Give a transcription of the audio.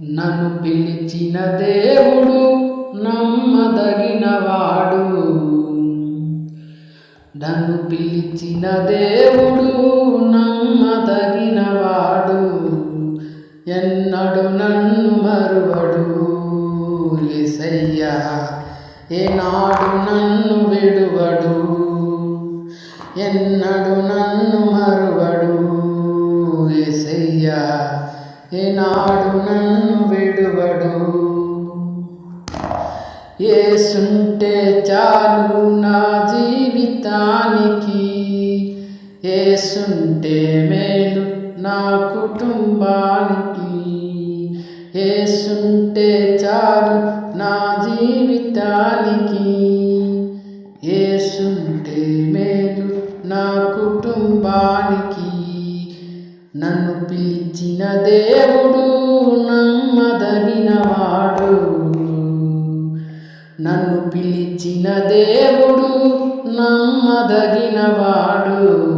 నన్ను పిలిచిన దేవుడు నమ్మదగినవాడు. నన్ను పిలిచిన దేవుడు నమ్మదగినవాడు. ఎన్నడు నన్ను మరువడు. ఏసయ్యా ఏనాడు నన్ను విడువడు. ఎన్నడు నన్ను మరువడు. ఏసయ్యా ఏనాడు నన్ను విడువడు. ఏసుంటే చాలు నా జీవితానికి. ఏసుంటే మేలు నా కుటుంబానికి. ఏసుంటే చాలు నా జీవితానికి. నన్ను పిలిచిన దేవుడు నమ్మదగినవాడు. నన్ను పిలిచిన దేవుడు నమ్మదగినవాడు.